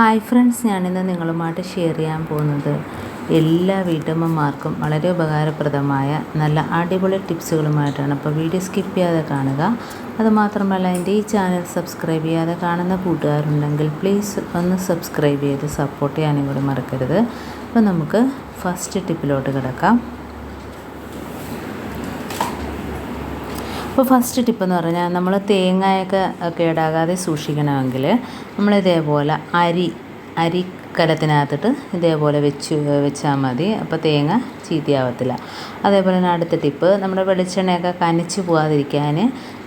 Hi friends ഞാനിന്ന് നിങ്ങളുമായിട്ട് share ചെയ്യാൻ പോകുന്നത് എല്ലാ വീട്ടമ്മമാർക്കും വളരെ ഉപകാരപ്രദമായ നല്ല അടിപൊളി ടിപ്സുകളുമായിട്ടാണ്. അപ്പോൾ വീഡിയോ സ്കിപ്പ് ചെയ്യാതെ കാണുക. അതുമാത്രമല്ല എന്റെ ഈ ചാനൽ സബ്സ്ക്രൈബ് ചെയ്യാതെ കാണുന്ന കൂട്ടുകാരുണ്ടെങ്കിൽ പ്ലീസ് ഒന്ന് സബ്സ്ക്രൈബ് ചെയ്ത് സപ്പോർട്ട് ചെയ്യാനും കൂടി മറക്കരുത്. അപ്പോൾ നമുക്ക് ഫസ്റ്റ് ടിപ്പിലോട്ട് കിടക്കാം. അപ്പോൾ ഫസ്റ്റ് ടിപ്പ് എന്ന് പറഞ്ഞാൽ നമ്മൾ തേങ്ങയൊക്കെ കേടാകാതെ സൂക്ഷിക്കണമെങ്കിൽ നമ്മൾ ഇതേപോലെ അരി അരി കലത്തിനകത്തിട്ട് ഇതേപോലെ വെച്ച് വെച്ചാൽ മതി. അപ്പോൾ തേങ്ങ ചീത്തയാവത്തില്ല. അതേപോലെ തന്നെ അടുത്ത ടിപ്പ് നമ്മുടെ വെളിച്ചെണ്ണയൊക്കെ കനിച്ച് പോകാതിരിക്കാൻ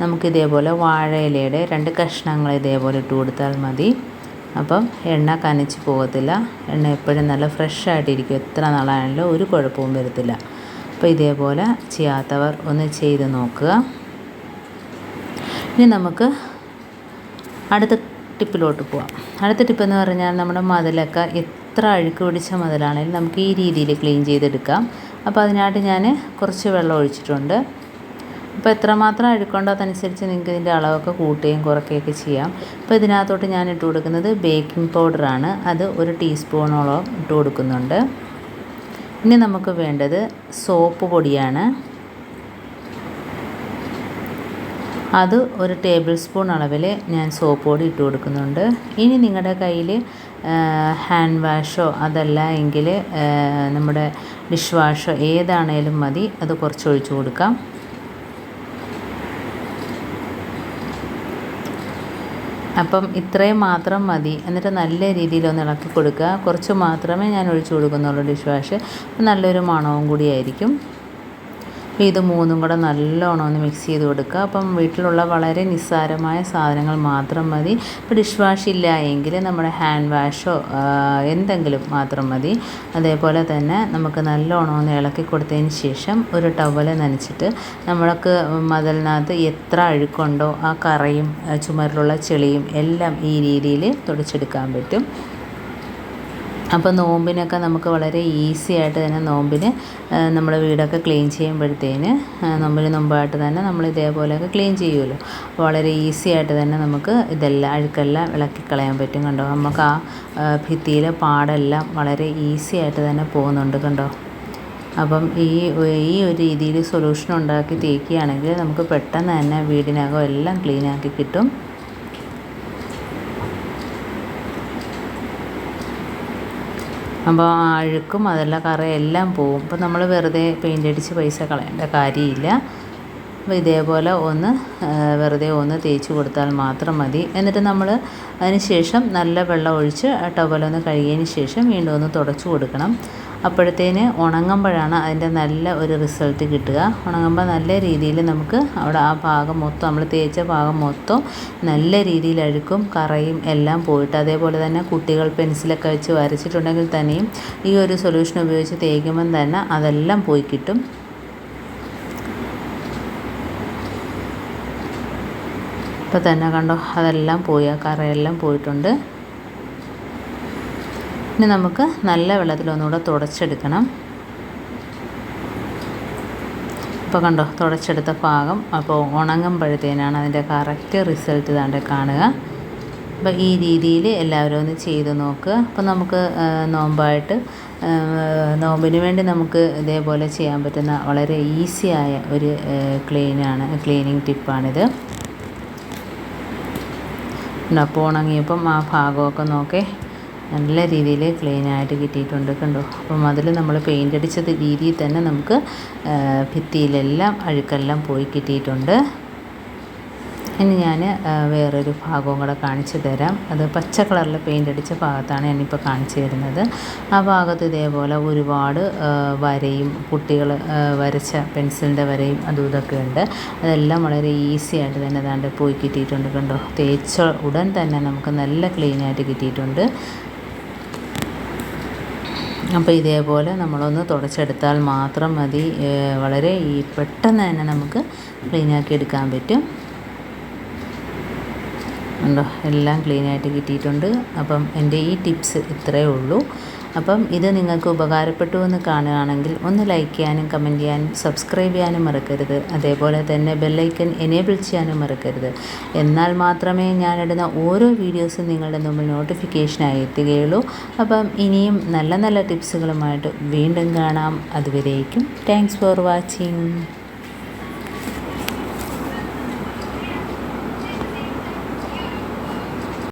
നമുക്ക് ഇതേപോലെ വാഴയിലയുടെ രണ്ട് കഷ്ണങ്ങൾ ഇതേപോലെ ഇട്ട് കൊടുത്താൽ മതി. അപ്പം എണ്ണ കനിച്ച് പോകത്തില്ല. എണ്ണ എപ്പോഴും നല്ല ഫ്രഷ് ആയിട്ടിരിക്കും. എത്ര നാളായാലും ഒരു കുഴപ്പവും വരത്തില്ല. അപ്പോൾ ഇതേപോലെ ചെയ്യാത്തവർ ഒന്ന് ചെയ്ത് നോക്കുക. ഇനി നമുക്ക് അടുത്ത ടിപ്പിലോട്ട് പോവാം. അടുത്ത ടിപ്പ് എന്ന് പറഞ്ഞാൽ നമ്മുടെ മതിലൊക്കെ എത്ര അഴുക്ക് പിടിച്ച മതിലാണെങ്കിലും നമുക്ക് ഈ രീതിയിൽ ക്ലീൻ ചെയ്തെടുക്കാം. അപ്പോൾ അതിനായിട്ട് ഞാൻ കുറച്ച് വെള്ളം ഒഴിച്ചിട്ടുണ്ട്. അപ്പോൾ എത്രമാത്രം അഴുക്കുണ്ടോ അതനുസരിച്ച് നിങ്ങൾക്ക് ഇതിന്റെ അളവൊക്കെ കൂട്ടുകയും കുറയ്ക്കുകയൊക്കെ ചെയ്യാം. അപ്പോൾ ഇതിനകത്തോട്ട് ഞാൻ ഇട്ട് കൊടുക്കുന്നത് ബേക്കിംഗ് പൗഡറാണ്. അത് ഒരു ടീസ്പൂണോളം ഇട്ട് കൊടുക്കുന്നുണ്ട്. ഇനി നമുക്ക് വേണ്ടത് സോപ്പ് പൊടിയാണ്. അത് ഒരു ടേബിൾ സ്പൂൺ അളവിൽ ഞാൻ സോപ്പ് പൊടി ഇട്ട് കൊടുക്കുന്നുണ്ട്. ഇനി നിങ്ങളുടെ കയ്യിൽ ഹാൻഡ് വാഷോ അതല്ല എങ്കിൽ നമ്മുടെ ഡിഷ് വാഷോ ഏതാണേലും മതി. അത് കുറച്ച് ഒഴിച്ചു കൊടുക്കാം. അപ്പം ഇത്രയും മാത്രം മതി. എന്നിട്ട് നല്ല രീതിയിൽ ഒന്ന് ഇളക്കി കൊടുക്കുക. കുറച്ച് മാത്രമേ ഞാൻ ഒഴിച്ചു കൊടുക്കുന്നുള്ളൂ ഡിഷ് വാഷ്. നല്ലൊരു മണവും കൂടിയായിരിക്കും അപ്പോൾ ഇത് മൂന്നും കൂടെ നല്ലോണം ഒന്ന് മിക്സ് ചെയ്ത് കൊടുക്കുക. അപ്പം വീട്ടിലുള്ള വളരെ നിസ്സാരമായ സാധനങ്ങൾ മാത്രം മതി. ഇപ്പോൾ ഡിഷ് വാഷ് ഇല്ല എങ്കിൽ നമ്മുടെ ഹാൻഡ് വാഷോ എന്തെങ്കിലും മാത്രം മതി. അതേപോലെ തന്നെ നമുക്ക് നല്ലോണം ഒന്ന് ഇളക്കി കൊടുത്തതിന് ശേഷം ഒരു ടവൽ നനച്ചിട്ട് നമ്മൾക്ക് മതിലിനകത്ത് എത്ര അഴുക്കുണ്ടോ ആ കറയും ചുമരിലുള്ള ചെളിയും എല്ലാം ഈ രീതിയിൽ തുടച്ചെടുക്കാൻ പറ്റും. അപ്പോൾ നോമ്പിനൊക്കെ നമുക്ക് വളരെ ഈസി ആയിട്ട് തന്നെ നോമ്പിന് നമ്മൾ വീടൊക്കെ ക്ലീൻ ചെയ്യുമ്പോഴത്തേന് നോമ്പിന് മുമ്പായിട്ട് തന്നെ നമ്മൾ ഇതേപോലെയൊക്കെ ക്ലീൻ ചെയ്യുമല്ലോ വളരെ ഈസി ആയിട്ട് തന്നെ നമുക്ക് ഇതെല്ലാം അഴുക്കെല്ലാം ഇളക്കി കളയാൻ പറ്റും കണ്ടോ? നമുക്ക് ആ ഭിത്തിയിലെ പാടെല്ലാം വളരെ ഈസി ആയിട്ട് തന്നെ പോകുന്നുണ്ട് കണ്ടോ? അപ്പം ഈ ഈ ഒരു രീതിയിൽ സൊല്യൂഷൻ ഉണ്ടാക്കി തേക്കുകയാണെങ്കിൽ നമുക്ക് പെട്ടെന്ന് തന്നെ വീടിനകം എല്ലാം ക്ലീനാക്കി കിട്ടും. അപ്പോൾ അഴുക്കും അതെല്ലാം കറയെല്ലാം പോവും. അപ്പോൾ നമ്മൾ വെറുതെ പെയിന്റ് അടിച്ച് പൈസ കളയേണ്ട കാര്യമില്ല. അപ്പോൾ ഇതേപോലെ ഒന്ന് വെറുതെ ഒന്ന് തേച്ച് കൊടുത്താൽ മാത്രം മതി. എന്നിട്ട് നമ്മൾ അതിന് ശേഷം നല്ല വെള്ളം ഒഴിച്ച് ടവലൊന്ന് കഴുകിയതിന് ശേഷം വീണ്ടും ഒന്ന് തുടച്ച് കൊടുക്കണം. അപ്പോഴത്തേന് ഉണങ്ങുമ്പോഴാണ് അതിന്റെ നല്ല ഒരു റിസൾട്ട് കിട്ടുക. ഉണങ്ങുമ്പോൾ നല്ല രീതിയിൽ നമുക്ക് അവിടെ ആ ഭാഗം മൊത്തം നമ്മൾ തേച്ച ഭാഗം മൊത്തം നല്ല രീതിയിൽ അഴുക്കും കറയും എല്ലാം പോയിട്ട് അതേപോലെ തന്നെ കുട്ടികൾ പെൻസിലൊക്കെ വെച്ച് വരച്ചിട്ടുണ്ടെങ്കിൽ തന്നെയും ഈ ഒരു സൊല്യൂഷൻ ഉപയോഗിച്ച് തേക്കുമ്പം തന്നെ അതെല്ലാം പോയി കിട്ടും. ഇപ്പോൾ തന്നെ കണ്ടോ അതെല്ലാം പോയി ആ കറയെല്ലാം പോയിട്ടുണ്ട്. ഇനി നമുക്ക് നല്ല വെള്ളത്തിൽ ഒന്നുകൂടെ തുടച്ചെടുക്കണം. ഇപ്പോൾ കണ്ടോ തുടച്ചെടുത്ത ഭാഗം അപ്പോൾ ഉണങ്ങുമ്പോഴത്തേനാണ് അതിന്റെ കറക്റ്റ് റിസൾട്ട് ഇതാണ്ട് കാണുക. അപ്പോൾ ഈ രീതിയിൽ എല്ലാവരും ഒന്ന് ചെയ്ത് നോക്കുക അപ്പോൾ നമുക്ക് നോമ്പായിട്ട് നോമ്പിന് വേണ്ടി നമുക്ക് ഇതേപോലെ ചെയ്യാൻ പറ്റുന്ന വളരെ ഈസിയായ ഒരു ക്ലീനാണ് ക്ലീനിങ് ടിപ്പാണിത് അപ്പോൾ ഉണങ്ങിയപ്പം ആ ഭാഗമൊക്കെ നോക്കേ. നല്ല രീതിയിൽ ക്ലീൻ ആയിട്ട് കിട്ടിയിട്ടുണ്ട് കണ്ടോ? അപ്പം അതിൽ നമ്മൾ പെയിന്റ് അടിച്ചത് രീതിയിൽ തന്നെ നമുക്ക് ഭിത്തിയിലെല്ലാം അഴുക്കെല്ലാം പോയി കിട്ടിയിട്ടുണ്ട്. ഇനി ഞാൻ വേറൊരു ഭാഗവും കൂടെ കാണിച്ചു തരാം. അത് പച്ച കളറിൽ പെയിന്റ് അടിച്ച ഭാഗത്താണ് ഞാനിപ്പോൾ കാണിച്ചു തരുന്നത്. ആ ഭാഗത്ത് ഇതേപോലെ ഒരുപാട് വരയും കുട്ടികൾ വരച്ച പെൻസിലിന്റെ വരയും അതും ഇതൊക്കെ ഉണ്ട്. അതെല്ലാം വളരെ ഈസി ആയിട്ട് തന്നെ അതാണ്ട് പോയി കിട്ടിയിട്ടുണ്ട് കണ്ടോ? തേച്ച ഉടൻ തന്നെ നമുക്ക് നല്ല ക്ലീൻ ആയിട്ട് കിട്ടിയിട്ടുണ്ട്. അപ്പോൾ ഇതേപോലെ നമ്മളൊന്ന് തുടച്ചെടുത്താൽ മാത്രം മതി. വളരെ ഈ പെട്ടെന്ന് തന്നെ നമുക്ക് ക്ലീനാക്കി എടുക്കാൻ പറ്റും. ഉണ്ടോ എല്ലാം ക്ലീനായിട്ട് കിട്ടിയിട്ടുണ്ട്. അപ്പം എന്റെ ഈ ടിപ്സ് ഇത്രയേ ഉള്ളൂ. അപ്പം ഇത് നിങ്ങൾക്ക് ഉപകാരപ്പെട്ടു എന്ന് കാണുകയാണെങ്കിൽ ഒന്ന് ലൈക്ക് ചെയ്യാനും കമന്റ് ചെയ്യാനും സബ്സ്ക്രൈബ് ചെയ്യാനും മറക്കരുത്. അതേപോലെ തന്നെ ബെല്ലൈക്കൻ എനേബിൾ ചെയ്യാനും മറക്കരുത്. എന്നാൽ മാത്രമേ ഞാനിടുന്ന ഓരോ വീഡിയോസും നിങ്ങളുടെ മുമ്പിൽ നോട്ടിഫിക്കേഷനായി എത്തുകയുള്ളൂ. അപ്പം ഇനിയും നല്ല നല്ല ടിപ്സുകളുമായിട്ട് വീണ്ടും കാണാം. അതുവരേക്കും താങ്ക്സ് ഫോർ വാച്ചിങ്